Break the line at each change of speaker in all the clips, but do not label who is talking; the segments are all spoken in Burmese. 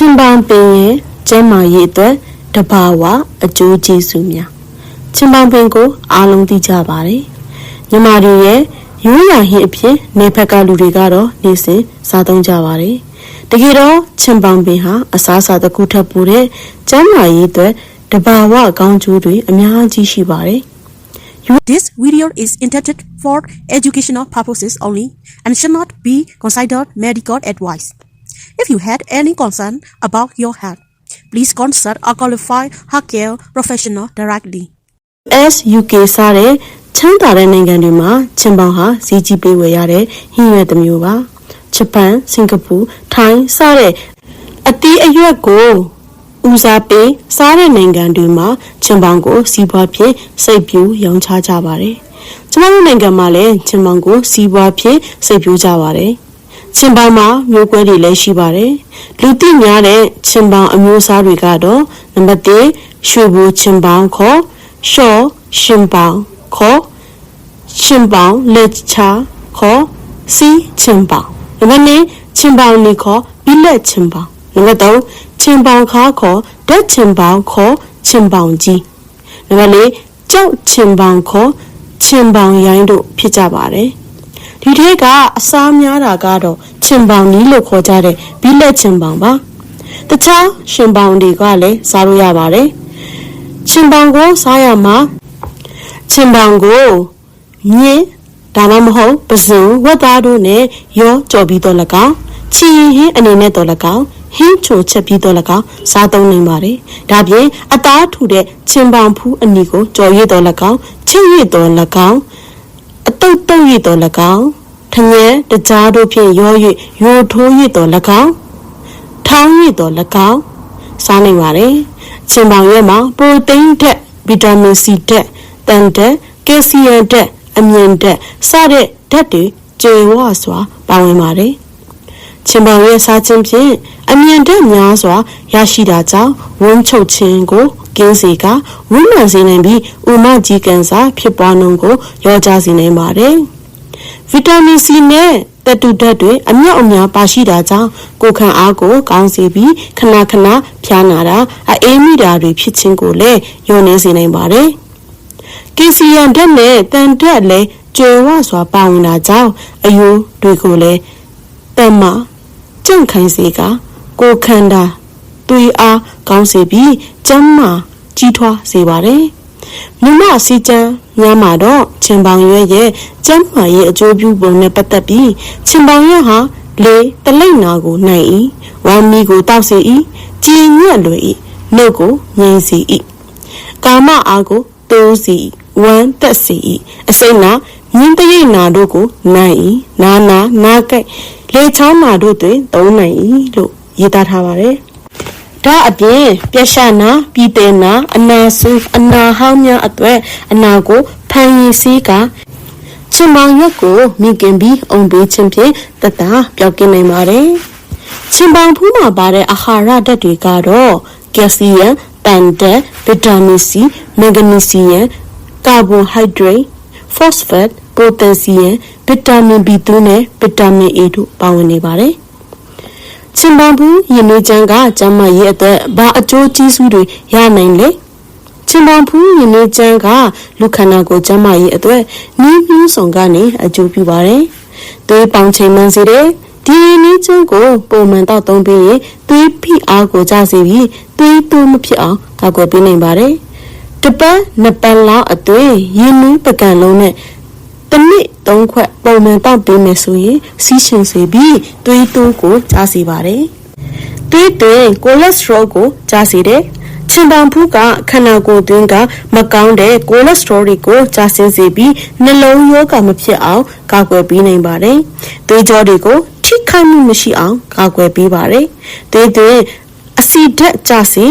ချင်းပန်ပင်ရဲ့ကျန်းမာရေးအတွက်တဘာဝအကျိုးကျေးဇူးများချင်းပန်ပင်ကိုအားလုံးသိကြပါတယ်ညီမတွေရဲ့ရိုးရာဟင်းအဖြစ်နေဖက်ကလူတွေကတော့နေစဉ်စားသုံးကြပါတယ်တကယ်တော့ချင်းပန်ပင်ဟာအစားအစာတစ်ခုထပ်ပိုတဲ့ကျန်းမာရေးအတွက်တဘာဝကောင်းကျိုးတွေအများကြီးရှိပါတယ်
This video is intended for educational purposes only and should not be considered medical advice. If you had any concern about your health, please consult a qualified healthcare professional directly.
SUK စတဲ့ချမ်းသာတဲ့နိုင်ငံတွေမှာချင်ပေါင်ဟာဈေးကြီးပေးဝယ်ရတဲ့ဟင်းရွက်တစ်မျိုးပါဂျပန်စင်ကာပူထိုင်းစတဲ့အသီးအရွက်ကိုဦးစားပေးစားတဲ့နိုင်ငံတွေမှာချင်ပေါင်ကိုစီးပွားဖြစ်စိတ်ပြူရောင်းချကြပါတယ်ကျမတို့နိုင်ငံမှာလည်းချင်ပေါင်ကိုစီးပွားဖြစ်စိတ်ပြူကြပါတယ် ချင်ပေါင်မှာမျိုးကွဲတွေလည်းရှိပါတယ်လူသိများတဲ့ချင်ပေါင်အမျိုးအစားတွေကတော့နံပါတ်1ရွှေဘူချင်ပေါင်ခေါ်ရှော့ရှင်ပေါင်ခေါ်ရှင်ပေါင်လက်ချာခေါ်စီချင်ပေါင်နံပါတ်2ချင်ပေါင်နီခေါ်ဘိလက်ချင်ပေါင်နံပါတ်3ချင်ပေါင်ခါခေါ်ဓာတ်ချင်ပေါင်ခေါ်ချင်ပေါင်ကြီးနံပါတ်4ကြောက်ချင်ပေါင်ခေါ်ချင်ပေါင်ရိုင်းတို့ဖြစ်ကြပါတယ် ဒီထဲကအစားများတာကတော့ချင်ပေါင်နီးလို့ခေါ်ကြတဲ့ဘိလက်ချင်ပေါင်ပါတခြားရှင်ပေါင်တွေကလည်းစားလို့ရပါတယ်ချင်ပေါင်ကိုစားရမှာချင်ပေါင်ကိုမြင်းဒါမှမဟုတ်ပဇွန်ဝက်သားတို့နဲ့ရောကြော်ပြီးတော့၎င်းချီဟင်းအနေနဲ့တော့၎င်းဟင်းချိုချက်ပြီးတော့၎င်းစားသုံးနိုင်ပါတယ်ဒါပြင်အသားထူတဲ့ချင်ပေါင်ဖူးအနီကိုကြော်ရည်တော့၎င်းချစ်ရည်တော့၎င်းအ တုတ်တုတ်ရည်တော့၎င်းထငယ်တကြားတို့ဖြင့်ရော၍ရိုထိုးရည်တော့၎င်းထောင်းရည်တော့၎င်းစားနိုင်ပါတယ်ချင်ပေါင်ရဲမှာပရိုတိန်းဓာတ်ဗီတာမင်စီဓာတ်တန်ဓာတ်ကယ်ဆီယမ်ဓာတ်အမြင့်ဓာတ်စတဲ့ဓာတ်တွေကျေဝစွာပါဝင်ပါတယ်ချင်ပေါင်ရဲ့စားခြင်းဖြင့်အမြင့်ဓာတ်များစွာရရှိတာကြောင့်ဝန်းချုပ်ခြင်းကို ကင်းစေကဝန်းမှန်စေနိုင်ပြီးဥမကြီးကန်စာဖြစ်ပွားနှုန်းကိုရောကြစေနိုင်ပါတယ်ဗီတာမင်စီနဲ့တတုဓာတ်တွေအမြောက်အများပါရှိတာကြောင့်ကိုယ်ခံအားကိုကောင်းစေပြီးခဏခဏဖျားနာတာအေးမိတာတွေဖြစ်ခြင်းကိုလည်းညှို့နှင်းစေနိုင်ပါတယ်ကင်စီယမ်ဓာတ်နဲ့တန်ဓာတ်လည်းကျွယ်ဝစွာပါဝင်တာကြောင့်အယိုးတွေကိုလည်းတမကြန့်ခိုင်စေကကိုယ်ခန္ဓာ သွေးအားကောင်းစေပြီးကျန်းမာကြီးထွားစေပါတယ်မြမစီချမ်းများမှာတော့ချင်ပေါင်ရွက်ရဲ့ကျန်းမာရေးအကျိုးပြုပုံနဲ့ပတ်သက်ပြီးချင်ပေါင်ရွက်ဟာလေတလိမ့်နာကိုနိုင်၏ဝမ်းမီကိုတောက်စေ၏ကြည်ညက်လွယ်၏နှုတ်ကိုငြိမ်စေ၏ကာမအားကိုတိုးစီဝမ်းတက်စီအစိမ့်နာမြင်းတရိတ်နာတို့ကိုနိုင်၏နာနာနာကြိုက်လေချောင်းနာတို့တွင်သုံးနိုင်၏လို့ရေးသားထားပါတယ် ဒါအပြင်ပြက်ရှနာပြည်တယ်နာအနာဆူအနာဟောင်းများအတွေ့အနာကိုဖန်ရည်စည်းကချင်မောင်ရွက်ကိုမိခင်ပြီးအုံပေးခြင်းဖြင့်တတပျောက်ကင်းနိုင်ပါတယ်ချင်ပောင်ဖူးမှာပါတဲ့အာဟာရဓာတ်တွေကတော့ကယ်ဆီယမ်တန်ဓာတ်ဗီတာမင်စီမန်ဂနီဆီယမ်ကာဗွန်ဟိုက်ဒရိတ်ဖော့စဖတ်ပိုတက်ဆီယမ်ဗီတာမင် B3 နဲ့ဗီတာမင် A တို့ပါဝင်နေပါတယ် စင်ပန်ဘူးရင်းနှီးချမ်းကကျမရဲ့အသက်ဘာအကျိုးကျေးဇူးတွေရနိုင်လဲချင်ပန်ဖူးရင်းနှီးချမ်းကလူခန္ဓာကိုကျမရဲ့အသက်နီးမျိုးစုံကနေအကျိုးပြုပါတယ်သွေးပေါင်ချိန်မှန်စေတယ်ဒီရင်းနှီးချမ်းကိုပုံမှန်တော့သုံးပြီးရင်သွေးဖိအားကိုကျစေပြီးသွေးတိုးမဖြစ်အောင်ကာကွယ်ပေးနိုင်ပါတယ်တပတ်နှစ်ပတ်လောက်အသွေးရင်းနှီးပကံလုံးနဲ့တစ်နှစ် 3ခွက်ပုံမှန်တောက်ပေးမယ်ဆိုရင်စီးရှင်စေပြီးသွေးတိုးကိုကျစေပါတယ်။သွေးသွင်းကိုလက်စထရောကိုကျစေတယ်။ချင်တောင်ဖူးကခန္ဓာကိုယ်တွင်းကမကောင်းတဲ့ကိုလက်စထရောတွေကိုကျဆင်းစေပြီးနှလုံးရောဂါမဖြစ်အောင်ကာကွယ်ပေးနိုင်ပါတယ်။သွေးကြောတွေကိုထိခိုက်မှုမရှိအောင်ကာကွယ်ပေးပါတယ်။သွေးသွင်းအဆီဓာတ်ကျစေ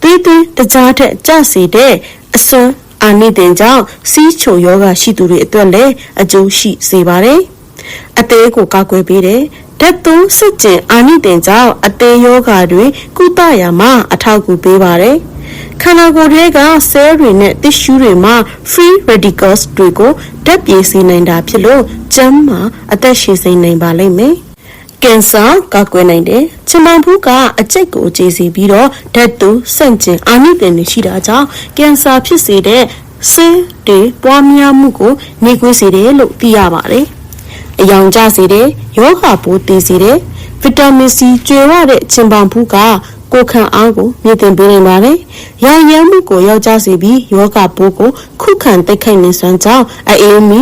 သွေးသွင်းတကြားထက်ကျစေတဲ့အစွမ်း အာနိသင်ကြောင့်စီးချိုယောဂရှိသူတွေအတွက်လည်းအကျိုးရှိစေပါတယ်။အသေးကိုကာကွယ်ပေးတယ်။ဓာတ်သုံးစစ်ကျင်အာနိသင်ကြောင့်အသေးယောဂတွေကုသရာမှာအထောက်အကူပေးပါတယ်။ခန္ဓာကိုယ်တွေကဆဲတွေနဲ့တစ်ရှူးတွေမှာ free radicals တွေကိုဓာတ်ပြေးစေနိုင်တာဖြစ်လို့ကျန်းမာအသက်ရှည်စေနိုင်ပါလိမ့်မယ်။ ကင်ဆာကောက်ကွယ်နိုင်တယ်။ချင်မောင်ဘူးကအကျိတ်ကိုကြေစီပြီးတော့ဓာတ်တူဆန့်ကျင်အာနိသင်တွေရှိတာကြောင့်ကင်ဆာဖြစ်စေတဲ့ဆေးတွေပွားများမှုကိုနှိကွေးစေတယ်လို့သိရပါတယ်။အယောင်ကျစေတဲ့ယောဂပိုးတည်စေတဲ့ဗီတာမင်စီကျွေရတဲ့ချင်ပောင်ဘူးကကိုယ်ခံအားကိုမြင့်တင်ပေးနိုင်ပါတယ်။ရောင်ရမ်းမှုကိုယောက်ကျစေပြီးယောဂပိုးကိုခုခံတိုက်ခိုက်နေစွမ်းကြောင်းအေးမီ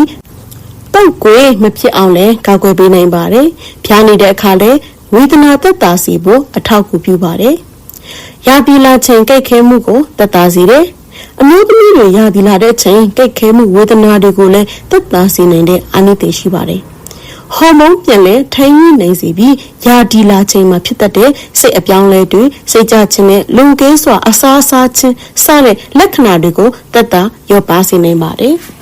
ပုတ်ကွေးမဖြစ်အောင်လဲကာကွယ်ပေးနိုင်ပါတယ်။ဖျားနေတဲ့အခါလဲဝေဒနာသက်သာစီဖို့အထောက်အကူပြုပါတယ်။ရာသီလာချိန်ကြိတ်ခဲမှုကိုသက်သာစေတယ်။အမျိုးသမီးတွေရာသီလာတဲ့ချိန်ကြိတ်ခဲမှုဝေဒနာတွေကိုလည်းသက်သာစေနိုင်တဲ့အာနိသင်ရှိပါတယ်။ဟော်မုန်းပြန်လဲထိန်းညှိနိုင်စေပြီးရာဒီလာချိန်မှာဖြစ်တတ်တဲ့စိတ်အပြောင်းလဲတွေစိတ်ကြခြင်းနဲ့လုံကဲစွာအစားအစာခြင်းစတဲ့လက္ခဏာတွေကိုသက်သာရောပါစေနိုင်ပါတယ်။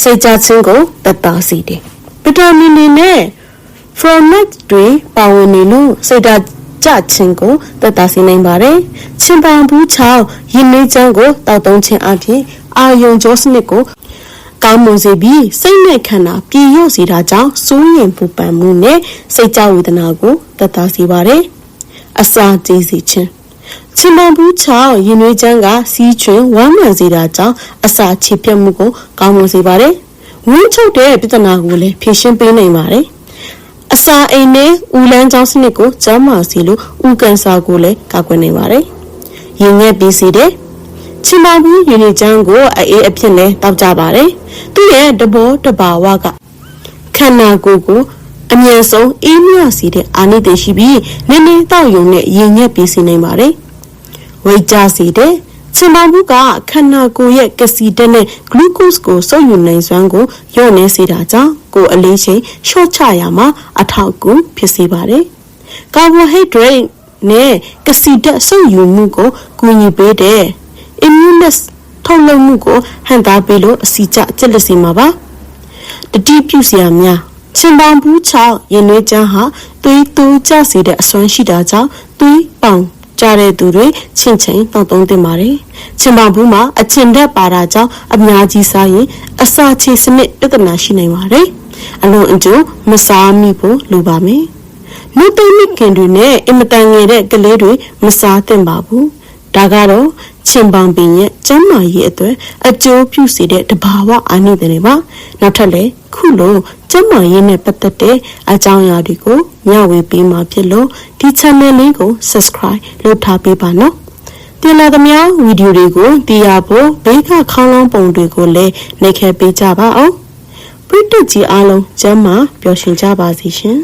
စိတ်ကြခြင်းကိုသက်သာစေတယ်။ဗီတာမင်တွေနဲ့ Fromet တွေပါဝင်နေလို့စိတ်ဓာတ်ကြခြင်းကိုသက်သာစေနိုင်ပါတယ်။ချင်းပန်ဘူးချောင်းရင်မေးချမ်းကိုတောက်သုံးခြင်းအပြင်အာယုံကြောစနစ်ကိုကောင်းမွန်စေပြီးစိတ်နဲ့ခန္ဓာပြည့်ရွတ်စေတာကြောင့်စိုးရင်ပူပန်မှုနဲ့စိတ်ကြဝေဒနာကိုသက်သာစေပါတယ်။အစာကြေးစေခြင်း ချင်ပန်ဘူးချောင်းရင်နွေးချမ်းကစီးချွင်ဝမ်းမှန်စေတာကြောင့်အစာချေပြတ်မှုကိုကောင်းမွန်စေပါတယ်။ဝင်းချုပ်တဲ့ပြဿနာကိုလည်းဖြေရှင်းပေးနိုင်ပါတယ်။အစာအိမ်နဲ့ဦးလန်းချောင်းစနစ်ကိုကျန်းမာစေလို့ဦးကန်ဆာကိုလည်းကာကွယ်နိုင်ပါတယ်။ရင်ငက်ပြီးစေတဲ့ချင်ပါဘူးယူနီချမ်းကိုအေးအဖြစ်နဲ့တောက်ကြပါတယ်။သူ့ရဲ့တဘောတဘာဝကခန္ဓာကိုယ်ကိုအမြဲဆုံးအေးမြစီတဲ့အာနိသင်ရှိပြီးနည်းနည်းတောက်ယုံနဲ့ရင်ငက်ပြီးစေနိုင်ပါတယ်။ ဝိတ်ကြစီတဲ့ချင်ပါဘူးကခန္ဓာကိုယ်ရဲ့ကစီဓာတ်နဲ့ဂလူးကို့စ်ကိုစုပ်ယူနိုင်စွမ်းကိုလျော့နေစေတာကြောင့်ကိုယ်အလေးချိန်လျှော့ချရမှာအထောက်အကူဖြစ်စေပါတယ်။ကာဘိုဟိဒရိတ်နဲ့ကစီဓာတ်စုပ်ယူမှုကိုကူညီပေးတဲ့ immunus ထုတ်လုပ်မှုကိုဟန်တာပေးလို့အစီကျကျက်လက်စီမှာပါတတိပြုစရာများချင်ပောင်ဘူးချောက်ရင်နှွေးချမ်းဟာသွေးတိုးကျစေတဲ့အစွမ်းရှိတာကြောင့်သွေးပေါင် ကြတဲ့သူတွေချင့်ချိန်တောက်သုံးတင်ပါတယ်ချင်ပောင်ဘူးမှာအချင်တက်ပါတာကြောင့်အများကြီးစားရင်အစာချေစနစ်ပြဿနာရှိနိုင်ပါတယ်အလွန်အကျိုးမစားမိဖို့လိုပါမယ်လူသိမိခင်တွေနဲ့အင်မတန်ငယ်တဲ့ကလေးတွေမစားသင့်ပါဘူး ဒါကတော့ချင်ပန်ပင်ရဲ့ကျမ်းမာရေးအတွက်အကျိုးပြုစေတဲ့တဘာဝအာနိသင်တွေပါနောက်ထပ်လည်းခုလိုကျမ်းမာရေးနဲ့ပတ်သက်တဲ့အကြောင်းအရာတွေကိုမျှဝေပေးမှာဖြစ်လို့ဒီ channel လေးကို subscribe လုပ်ထားပေးပါနော်တင်လာသမျှဗီဒီယိုတွေကိုသိရဖို့ဘေးကခေါင်းလုံးပုံတွေကိုလည်းနှိပ်ခဲပေးကြပါအောင်ပရိသတ်ကြီးအားလုံးကျမ်းမာပျော်ရွှင်ကြပါစေရှင်